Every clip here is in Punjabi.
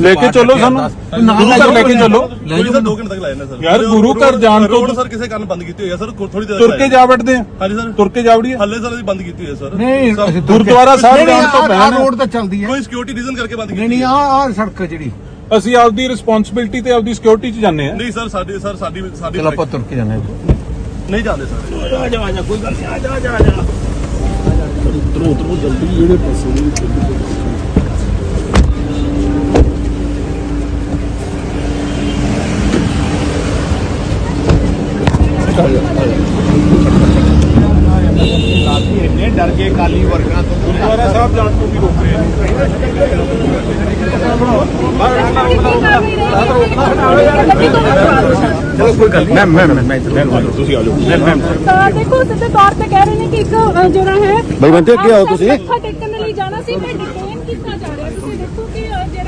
ਲੈ ਕੇ ਚੱਲੋ ਸਾਨੂੰ। ਗੁਰੂ ਘਰ ਲੈ ਕੇ ਚੱਲੋ। ਲੈ ਕੋਈ ਸਰ ਜਾਓ 2 ਘੰਟੇ ਤੱਕ ਲਾਏ ਨੇ ਸਰ। ਯਾਰ, ਗੁਰੂ ਘਰ ਜਾਣ ਤੋਂ- ਰੋਡ ਸਰ ਕਿਸੇ ਕਾਰਨ ਬੰਦ ਕੀਤੀ ਹੋਈ ਹੈ? ਸਰ ਥੋੜੀ ਦੇਰ ਤੁਰ ਕੇ ਜਾ ਵੜਦੇ ਆ। ਹਾਂਜੀ ਸਰ। ਤੁਰ ਕੇ ਜਾਵੜੀਏ ਹੱਲੇ ਸਰ ਅਸੀਂ ਬੰਦ ਕੀਤੀ ਹੋਈ ਹੈ ਸਰ। ਨਹੀਂ ਤੁਰ ਗੁਰਦੁਆਰਾ ਸਾਹਿਬ ਨਹੀਂ, ਨਹੀਂ, ਜਾਣ ਤੋਂ ਪਹਿਲਾਂ- ਰੋਡ ਤਾਂ ਚੱਲਦੀ ਹੈ। ਕੋਈ ਸਿਕਿਉਰਿਟੀ ਰੀਜ਼ਨ ਕਰਕੇ ਬੰਦ ਕੀਤੀ ਨਹੀਂ ਨਹੀਂ ਆਹ ਆਹ ਸੜਕ ਜਿਹੜੀ। ਅਸੀਂ ਆਪਦੀ ਰਿਸਪੌਂਸਿਬਿਲਟੀ ਤੇ ਆਪਦੀ ਸਿਕਿਉਰਿਟੀ 'ਚ ਜਾਂਦੇ ਆ ਨਹੀਂ ਸਰ ਸਾਡੀ ਸਰ ਸਾਡੀ ਸਾਡੀ ਚਲੋ ਆਪਾਂ ਤੁਰ ਕੇ ਹੈ। ਨਹੀਂ ਜਾਂਦੇ ਸਰ। ਇੰਨੇ ਡਰ ਗਏ ਕਾਲੀ ਵਰਕਰਾਂ ਤੋਂ ਗੁਰਦੁਆਰਾ ਸਾਹਿਬ ਜਾਣ ਤੋਂ ਵੀ ਰੋਕ ਰਹੇ ਨੇ ਚਲੋ ਕੋਈ ਗੱਲ ਨਹੀਂ ਮੈਂ ਮੈਂ ਮੈਂ ਮੈਂ ਤੁਸੀਂ ਆ ਜਾਓ ਮੈਂ ਮੈਂ ਤਾਂ ਦੇਖੋ ਸਿੱਧੇ ਤੌਰ ਤੇ ਕਹਿ ਰਹੇ ਨੇ ਕਿ ਇੱਕ ਅ, ਜਿਹੜਾ ਹੈ ਬਲਵੰਤ ਕੀ ਆਓ ਤੁਸੀਂ? ਮੱਥਾ ਟੇਕਣ ਦੇ ਲਈ ਜਾਣਾ ਸੀ ਮੈਂ ਡਿਟੇਨ ਕੀਤਾ ਜਾ ਰਿਹਾ ਤੁਸੀਂ ਦੇਖੋ ਕਿ ਅ, ਜਿਹੜਾ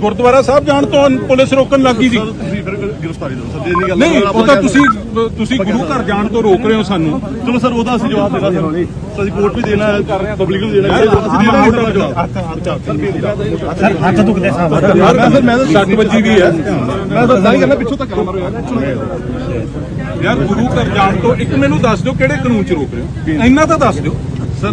ਗੁਰਦੁਆਰਾ ਸਾਹਿਬ ਜਾਣ ਤੋਂ ਪੁਲਿਸ ਰੋਕਣ ਲੱਗੀ ਸੀ। ਤੁਸੀਂ ਫਿਰ ਗ੍ਰਿਫਤਾਰੀ ਦਿਓ। ਸਰ ਨਹੀਂ ਗੱਲ ਨਹੀਂ ਉਹ ਤਾਂ ਤੁਸੀਂ ਤੁਸੀਂ ਗੁਰੂ ਘਰ ਜਾਣ ਤੋਂ ਰੋਕ ਰਹੇ ਹੋ ਸਾਨੂੰ। ਚਲੋ ਸਰ ਉਹਦਾ ਅਸੀਂ ਜਵਾਬ ਦੇਣਾ ਸਰ। ਅਸੀਂ ਕੋਰਟ ਵੀ ਦੇਣਾ ਹੈ ਪਬਲਿਕ ਨੂੰ ਦੇਣਾ ਹੈ। ਅਸੀਂ ਦੇਣਾ ਹੈ ਉਹਦਾ ਜਵਾਬ। ਸਰ ਹੱਥ ਦੁਖਦੇ ਸਾਹਿਬ ਯਾਰ ਮੈਂ ਮੈਂ 60 ਵਜੇ ਵੀ ਹੈ। ਮੈਂ ਤਾਂ ਜ਼ਾਹਿਰ ਕਰਨਾ ਪਿੱਛੋਂ ਤੱਕ ਮਾਰੋ ਯਾਰ। ਯਾਰ ਗੁਰੂ ਘਰ ਜਾਣ ਤੋਂ ਇੱਕ ਮੈਨੂੰ ਦੱਸ ਦਿਓ ਕਿਹੜੇ ਕਾਨੂੰਨ 'ਚ ਰੋਕ ਰਹੇ ਹੋ। ਇੰਨਾ ਤਾਂ ਦੱਸ ਦਿਓ। ਸਰ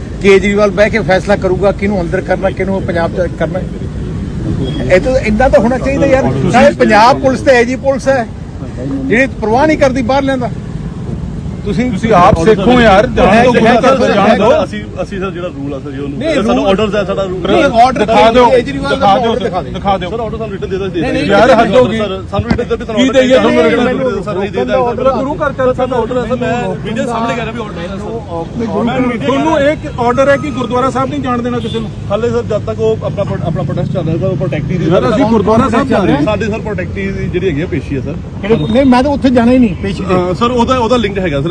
ਕੇਜਰੀਵਾਲ ਬਹਿ ਕੇ ਫੈਸਲਾ ਕਰੂਗਾ ਕਿਹਨੂੰ ਅੰਦਰ ਕਰਨਾ ਕਿਹਨੂੰ ਪੰਜਾਬ ਚ ਕਰਨਾ। ਇਹ ਤਾਂ ਇੰਨਾ ਤਾਂ ਹੋਣਾ ਚਾਹੀਦਾ ਯਾਰ। ਸਾਰੇ ਪੰਜਾਬ ਪੁਲਿਸ ਤੇ ਐਜੀ ਪੁਲਿਸ ਹੈ। ਜਿਹੜੀ ਪਰਵਾਹ ਨਹੀਂ ਕਰਦੀ ਬਾਹਰ ਲੈਂਦਾ ਤੁਸੀਂ ਤੁਸੀਂ ਆਪ ਸਿੱਖੋ ਯਾਰ ਜਾਣ ਤੋਂ ਗੁਰੂ ਘਰ ਤੋਂ ਜਾਣ ਦਿਓ। ਅਸੀਂ ਅਸੀਂ ਸਰ ਜਿਹੜਾ ਰੂਲ ਆ ਸਰ ਜੀ ਉਹਨੂੰ ਸਾਨੂੰ ਆਰਡਰਸ ਹੈ ਸਾਡਾ ਰੂਲ ਦਿਖਾ ਦਿਓ ਦਾ ਦਿਖਾ ਦਿਓ ਦਿਖਾ ਦਿਓ। ਸਰ ਆਰਡਰ ਸਾਨੂੰ ਰਿਟਨ ਦੇ ਦੋ ਨਹੀਂ, ਨਹੀਂ, ਯਾਰ, ਹੱਦ ਹੋ ਗਈ। ਸਰ। ਸਾਨੂੰ ਰਿਟਨ ਦੇ ਵੀ ਤੁਹਾਨੂੰ ਕੀ ਦੇਈਏ ਤੁਹਾਨੂੰ written? ਸਰ ਨਹੀਂ ਦੇਦਾ ਗੁਰੂ ਘਰ ਚੱਲ ਸਾਡਾ ਆਰਡਰ ਹੈ ਸਰ ਮੈਂ ਵੀਡੀਓ ਸਾਹਮਣੇ ਕਰ ਰਿਹਾ ਵੀ ਆਰਡਰ ਹੈ ਸਰ। ਤੁਹਾਨੂੰ ਇੱਕ ਆਰਡਰ ਹੈ ਕਿ ਗੁਰਦੁਆਰਾ ਸਾਹਿਬ ਨਹੀਂ ਜਾਣ ਦੇਣਾ ਕਿਸੇ ਨੂੰ? ਹਾਲੇ ਸਰ ਜਦ ਤੱਕ ਉਹ ਆਪਣਾ ਆਪਣਾ ਪ੍ਰੋਟੈਸਟ ਚੱਲ ਰਿਹਾ ਸਰ ਪ੍ਰੋਟੈਕਟੀ ਦੀ ਯਾਰ, ਅਸੀਂ ਗੁਰਦੁਆਰਾ ਸਾਹਿਬ ਜਾ ਰਹੇ। ਸਾਡੇ ਸਰ ਪ੍ਰੋਟੈਕਟੀ ਦੀ ਜਿਹੜੀ ਹੈਗੀ ਪੇਸ਼ੀ ਹੈ ਸਰ। ਨਹੀਂ ਮੈਂ ਤਾਂ ਉੱਥੇ ਜਾਣਾ ਹੀ ਨਹੀਂ ਪੇਸ਼ੀ ਸਰ ਉਹਦਾ ਉਹਦਾ ਲਿੰਕ ਹੈਗਾ ਸਰ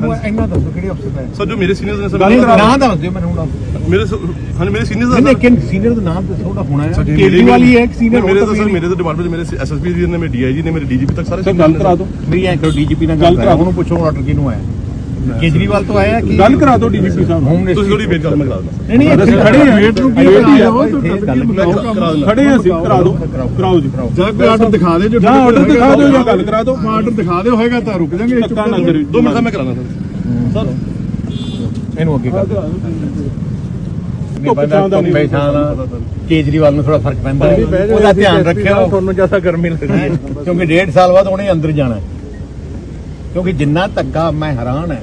ਮੈਨੂੰ ਇੰਨਾ ਦੱਸੋ ਕਿਹੜੇ ਅਫਸਰ ਦਾ ਹੈ? ਸਰ ਜੋ ਮੇਰੇ ਸੀਨੀਅਰਸ ਨੇ ਨਹੀਂ ਸਰ ਨਾਮ ਦੱਸ ਦਿਓ ਮੈਨੂੰ ਹੁਣ ਮੇਰੇ ਹਾਂਜੀ ਮੇਰੇ ਸੀਨੀਅਰਸ ਨਹੀਂ ਦਾ ਲੇਕਿਨ ਸੀਨੀਅਰ ਦਾ ਨਾਮ ਦੱਸੋ ਉਹਦਾ ਹੋਣਾ ਹੈ। ਮੇਰੇ- ਕੇਜਰੀਵਾਲ ਹੀ ਹੈ ਇੱਕ ਸੀਨੀਅਰ ਮੇਰੇ ਤਾਂ ਸਰ ਮੇਰੇ ਤਾਂ ਡਿਪਾਰਟਮੈਂਟ ਮੇਰੇ ਐਸਐਸਪੀ ਜੀ ਨੇ ਮੇਰੇ ਡੀਆਈਜੀ ਨੇ ਮੇਰੇ ਡੀਜੀਪੀ ਤੱਕ ਸਾਰੇ ਸਰ ਗੱਲ ਕਰਾ ਦਿਓ। ਮੇਰੀ ਐਂ ਕਰੋ ਡੀਜੀਪੀ ਨਾਲ ਗੱਲ ਕਰਾ। ਉਹਨੂੰ ਪੁੱਛੋ ਆਰਡਰ ਕਿਹਨੂੰ ਆਇਆ। ਕੇਜਰੀਵਾਲ ਤੋਂ ਆਇਆ ਕਿ ਗੱਲ ਕਰਾ ਦਿਓ ਡੀਜੀਪੀ ਸਾਹਿਬ ਨੂੰ। ਤੁਸੀਂ ਥੋੜੀ ਕਰੋ ਮੈਂ ਕਰਾ ਦਿੰਦਾ ਨਹੀਂ ਨਹੀਂ ਇੱਥੇ ਖੜੇ ਹਾਂ, ਵੇਟ ਨੂੰ ਖੜੇ ਹਾਂ ਅਸੀਂ ਕਰਾ ਦਿਓ। ਕਰਾਓ ਜੀ। ਜਾਂ ਕੋਈ ਆਰਡਰ ਦਿਖਾ ਦੇ ਜੋ ਜਾਂ ਆਰਡਰ ਦਿਖਾ ਦਿਓ ਜਾਂ ਗੱਲ ਕਰਾ ਦਿਓ। ਆਰਡਰ ਦਿਖਾ ਦਿਓ ਹੋਏਗਾ ਤਾਂ ਰੁਕ ਜਾਾਂਗੇ ਧੱਕਾ ਨਾ ਕਰਿਓ। ਦੋ ਮਿੰਟ ਦਾ ਮੈਂ ਕਰਾਣਾ ਸਰ ਸਰ ਇਹਨੂੰ ਅੱਗੇ ਕਰ ਕੇਜਰੀਵਾਲ ਨੂੰ ਥੋੜਾ ਫ਼ਰਕ ਪੈਂਦਾ। ਉਹਦਾ ਧਿਆਨ ਰੱਖਿਓ। ਤੁਹਾਨੂੰ ਜ਼ਿਆਦਾ ਗਰਮੀ ਲੱਗਦੀ ਹੈ। ਕਿਉਂਕਿ ਡੇਢ ਸਾਲ ਬਾਅਦ ਉਹਨੇ ਅੰਦਰ ਜਾਣਾ। ਕਿਉਂਕਿ ਜਿੰਨਾ ਧੱਕਾ ਮੈਂ ਹੈਰਾਨ ਹੈ